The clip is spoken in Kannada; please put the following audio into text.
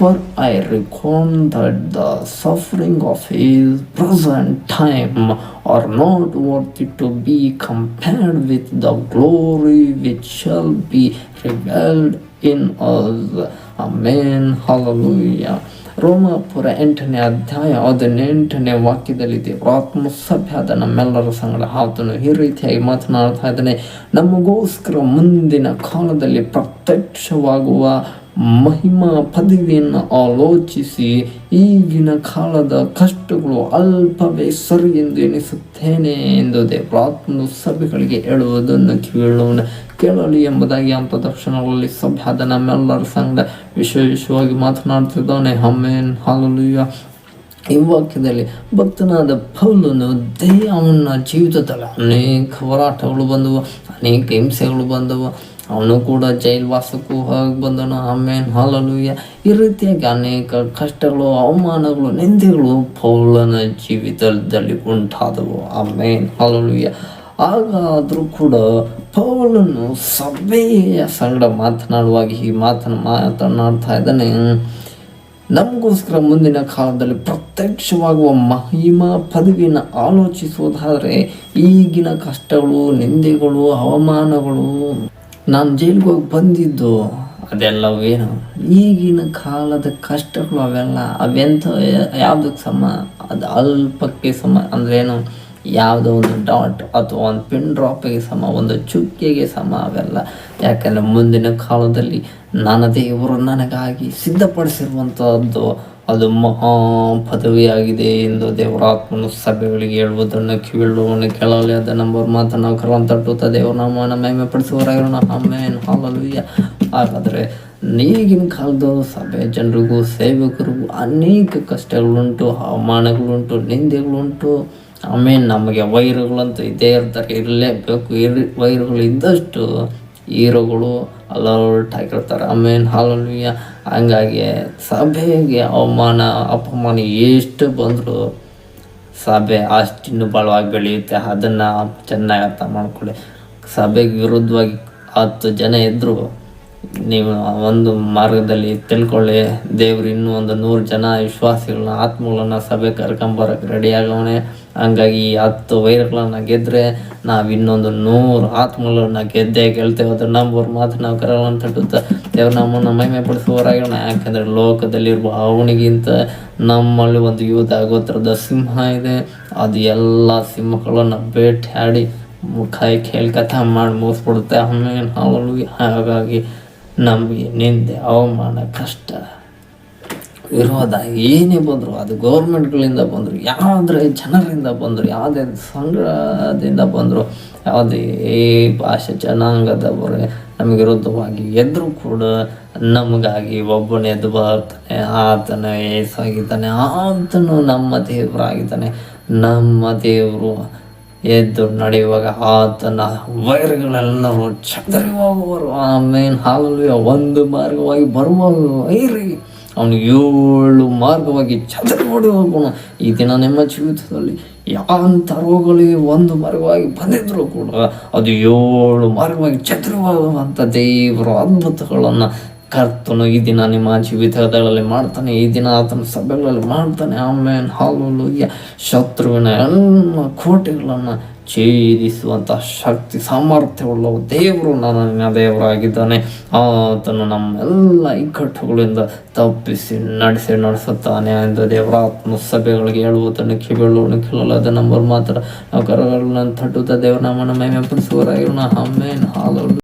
For I reckon that the suffering of his present time are not worthy to be compared with the glory which shall be revealed in us. Amen. Hallelujah. ರೋಮಾಪುರ ಎಂಟನೇ ಅಧ್ಯಾಯ ಹದಿನೆಂಟನೇ ವಾಕ್ಯದಲ್ಲಿ ದೇವರಾತ್ಮ ಸಭೆ ಆದ ನಮ್ಮೆಲ್ಲರ ಸಂಗಡ ಆತನು ಈ ರೀತಿಯಾಗಿ ಮಾತನಾಡ್ತಾ ಇದ್ದಾನೆ ನಮಗೋಸ್ಕರ ಮುಂದಿನ ಕಾಲದಲ್ಲಿ ಪ್ರತ್ಯಕ್ಷವಾಗುವ ಮಹಿಮಾ ಪದವಿಯನ್ನು ಆಲೋಚಿಸಿ ಈಗಿನ ಕಾಲದ ಕಷ್ಟಗಳು ಅಲ್ಪವೇ ಸರಿ ಎಂದು ಎನಿಸುತ್ತೇನೆ ಎಂದು ದೇವರಾತ್ಮನು ಸಭೆಗಳಿಗೆ ಹೇಳುವುದನ್ನು ಕೇಳೋಣ. ಕೇಳಲಿ ಎಂಬುದಾಗಿ ಅಂತ ದರ್ಶನಗಳಲ್ಲಿ ಆದ ನಮ್ಮೆಲ್ಲರ ಸಂಘ ವಿಶೇಷವಾಗಿ ಮಾತನಾಡ್ತಿದ್ದಾನೆ ಹಮ್ಮೇನ್ ಹಾಲುಯ್ಯ ಈ ವಾಕ್ಯದಲ್ಲಿ ಭಕ್ತನಾದ ಪೌಲನು ದೇಹವನ್ನು ಜೀವಿತದಲ್ಲಿ ಅನೇಕ ಹೋರಾಟಗಳು ಬಂದವು, ಅನೇಕ ಹಿಂಸೆಗಳು ಬಂದವು. ಅವನು ಕೂಡ ಜೈಲ್ವಾಸಕ್ಕೂ ಹೋಗಿ ಬಂದನು. ಆಮೇನ್. ಹಾಲಲುಯ್ಯ ಈ ರೀತಿಯಾಗಿ ಅನೇಕ ಕಷ್ಟಗಳು, ಅವಮಾನಗಳು, ನಿಂದೆಗಳು ಪೌಲನ ಜೀವಿತದಲ್ಲಿ ಉಂಟಾದವು. ಆಮೇನ್. ಹಾಲಲುಯ್ಯ ಹಾಗಾದರೂ ಕೂಡ ಪೌಲನು ಸಭೆಯ ಸಂಗಡ ಮಾತನಾಡುವಾಗ ಈ ಮಾತನ್ನು ಮಾತನಾಡ್ತಾ ಇದ್ದಾನೆ. ನಮಗೋಸ್ಕರ ಮುಂದಿನ ಕಾಲದಲ್ಲಿ ಪ್ರತ್ಯಕ್ಷವಾಗುವ ಮಹಿಮಾ ಪದವಿನ ಆಲೋಚಿಸುವುದಾದರೆ ಈಗಿನ ಕಷ್ಟಗಳು, ನಿಂದೆಗಳು, ಅವಮಾನಗಳು ನಾನು ಜೈಲಿಗೆ ಹೋಗಿ ಬಂದಿದ್ದು ಅದೆಲ್ಲವೇನು ಈಗಿನ ಕಾಲದ ಕಷ್ಟಗಳು ಅವೆಲ್ಲ, ಅವೆಂಥ ಯಾವುದಕ್ಕೆ ಸಮ, ಅದು ಅಲ್ಪಕ್ಕೆ ಸಮ, ಅಂದ್ರೇನು ಯಾವುದೋ ಒಂದು ಡಾಟ್ ಅಥವಾ ಒಂದು ಪಿನ್ ಡ್ರಾಪಿಗೆ ಸಮ, ಒಂದು ಚುಕ್ಕೆಗೆ ಸಮ ಅವೆಲ್ಲ. ಯಾಕಂದರೆ ಮುಂದಿನ ಕಾಲದಲ್ಲಿ ನನ್ನ ದೇವರು ನನಗಾಗಿ ಸಿದ್ಧಪಡಿಸಿರುವಂಥದ್ದು ಅದು ಮಹಾ ಪದವಿಯಾಗಿದೆ ಎಂದು ದೇವರಾತ್ಮನು ಸಭೆಗಳಿಗೆ ಹೇಳುವುದನ್ನು ಕಿವಿಳುವನ್ನು ಕೇಳಲಿ, ಅದ ನಂಬರ್ ಮಾತನ್ನು ಕರವನ್ನು ತಟ್ಟುತ್ತಾ ದೇವರ ನಮ್ಮ ಮಹಿಮೆ ಪಡಿಸುವರಾಗಿರೋಣ ಆಮೇನ್. ಹಾಲಲುಯ್ಯ ಹಾಗಾದರೆ ಈಗಿನ ಕಾಲದ ಸಭೆ, ಜನರಿಗೂ ಸೇವಕರಿಗೂ ಅನೇಕ ಕಷ್ಟಗಳುಂಟು, ಅವಮಾನಗಳುಂಟು, ನಿಂದೆಗಳುಂಟು. ಆಮೇಲೆ ನಮಗೆ ವೈರುಗಳಂತೂ ಇದೇ ಇರ್ತಾರೆ. ಇರಲೇಬೇಕು. ಇರ್ ವೈರುಗಳು ಇದ್ದಷ್ಟು ಹೀರೋಗಳು ಅಲರ್ಟ್ ಆಗಿರ್ತಾರೆ ಆಮೇಲೆ ಹಾಲಲ್ವಿಯ ಹಂಗಾಗಿ ಸಭೆಗೆ ಅವಮಾನ, ಅಪಮಾನ ಎಷ್ಟು ಬಂದರೂ ಸಭೆ ಅಷ್ಟಿನ್ನು ಬಲವಾಗಿ ಬೆಳೆಯುತ್ತೆ. ಅದನ್ನು ಚೆನ್ನಾಗಿ ಅರ್ಥ ಮಾಡ್ಕೊಳ್ಳಿ. ಸಭೆಗೆ ವಿರುದ್ಧವಾಗಿ ಹತ್ತು ಜನ ಇದ್ದರು ನೀವು ಒಂದು ಮಾರ್ಗದಲ್ಲಿ ತಿಳ್ಕೊಳ್ಳಿ. ದೇವ್ರು ಇನ್ನೂ ಒಂದು ನೂರು ಜನ ವಿಶ್ವಾಸಿಗಳನ್ನ, ಆತ್ಮಗಳನ್ನ ಸಭೆ ಕರ್ಕೊಂಬರಕ್ಕೆ ರೆಡಿ ಆಗವಣೆ ಹಂಗಾಗಿ ಹತ್ತು ವೈರ್ಗಳನ್ನ ಗೆದ್ದರೆ ನಾವು ಇನ್ನೊಂದು ನೂರು ಆತ್ಮಗಳನ್ನ ಗೆದ್ದೇ ಗೆಲ್ತೇವೆ. ಅದ್ರ ನಂಬರ್ ಮಾತ್ರ ನಾವು ಕರಗಳನ್ನು ಅಂತ ದೇವ್ರ ನಮ್ಮನ್ನು ಮಹಿಮೆ ಪಡಿಸುವವರಾಗೋಣ ಯಾಕಂದರೆ ಲೋಕದಲ್ಲಿರುವ ಅವನಿಗಿಂತ ನಮ್ಮಲ್ಲಿ ಒಂದು ಯುದ್ಧ ಗೋತ್ರದ ಸಿಂಹ ಇದೆ. ಅದು ಎಲ್ಲ ಸಿಂಹಗಳನ್ನು ಬೇಟೆ ಆಡಿ ಮುಖಾಯಿ ಕೇಳಿ ಮಾಡಿ ಮುಗಿಸ್ಬಿಡುತ್ತೆ. ಆಮೇಲೆ ಹಾಗಾಗಿ ನಮಗೆ ನಿಂದೆ, ಅವಮಾನ, ಕಷ್ಟ, ವಿರೋಧ ಏನೇ ಬಂದರು, ಅದು ಗೌರ್ಮೆಂಟ್ಗಳಿಂದ ಬಂದರು ಯಾವುದೇ ಜನರಿಂದ ಬಂದರು, ಯಾವುದೇ ಸಂಘದಿಂದ ಬಂದರು, ಯಾವುದೇ ಭಾಷೆ, ಜನಾಂಗದವರು ನಮಗೆ ವಿರುದ್ಧವಾಗಿ ಎದ್ರು ಕೂಡ ನಮಗಾಗಿ ಒಬ್ಬನೇ ಎದ್ದು ಬರ್ತಾನೆ ಆತನ ಏಸಾಗಿದ್ದಾನೆ, ಆತನು ನಮ್ಮ ದೇವರಾಗಿದ್ದಾನೆ, ನಮ್ಮ ದೇವರು ಎದ್ದು ನಡೆಯುವಾಗ ಆತನ ವೈರ್ಗಳೆಲ್ಲರೂ ಚದರಿ ಹೋಗುವರು ಆಮೇಲೆ ಹಾಲಲ್ಲಿ ಒಂದು ಮಾರ್ಗವಾಗಿ ಬರುವ ವೈರಿ ಅವನು ಏಳು ಮಾರ್ಗವಾಗಿ ಚದರಿ ಓಡಿ ಹೋಗೋಣ ಈ ದಿನ ನಿಮ್ಮ ಜೀವಿತದಲ್ಲಿ ಯಾವಂಥ ರೋಗಗಳಿಗೆ ಒಂದು ಮಾರ್ಗವಾಗಿ ಬಂದಿದ್ರು ಕೂಡ ಅದು ಏಳು ಮಾರ್ಗವಾಗಿ ಚದರಿ ಹೋಗುವಂಥ ದೇವರ ಅದ್ಭುತಗಳನ್ನು ಕರ್ತನು ಈ ದಿನ ನಿಮ್ಮ ಜೀವಿತಗಳಲ್ಲಿ ಮಾಡ್ತಾನೆ, ಈ ದಿನ ಆತನ ಸಭೆಗಳಲ್ಲಿ ಮಾಡ್ತಾನೆ. ಆಮೇಲೆ ಹಾಲು ಶತ್ರುವಿನ ಎಲ್ಲ ಕೋಟೆಗಳನ್ನು ಛೇದಿಸುವಂಥ ಶಕ್ತಿ, ಸಾಮರ್ಥ್ಯವುಳ್ಳ ದೇವರು ನನ್ನ ದೇವರಾಗಿದ್ದಾನೆ. ಆತನು ನಮ್ಮೆಲ್ಲ ಇಕ್ಕಟ್ಟುಗಳಿಂದ ತಪ್ಪಿಸಿ ನಡೆಸಿ ನಡೆಸುತ್ತಾನೆ ಎಂದು ದೇವರಾತ್ಮ ಸಭೆಗಳಿಗೆ ಹೇಳುವುದನ್ನು ಕಿವಿಳುವನ್ನು ಕೇಳಲಾದ ನಂಬರ್ ಮಾತ್ರ ನಾವು ಕರಗಳನ್ನು ತಟ್ಟುತ್ತಾ ದೇವರ ನಮ್ಮನ್ನು ಮಹಿಮೆ ಆಮೇಲೆ ಹಾಲು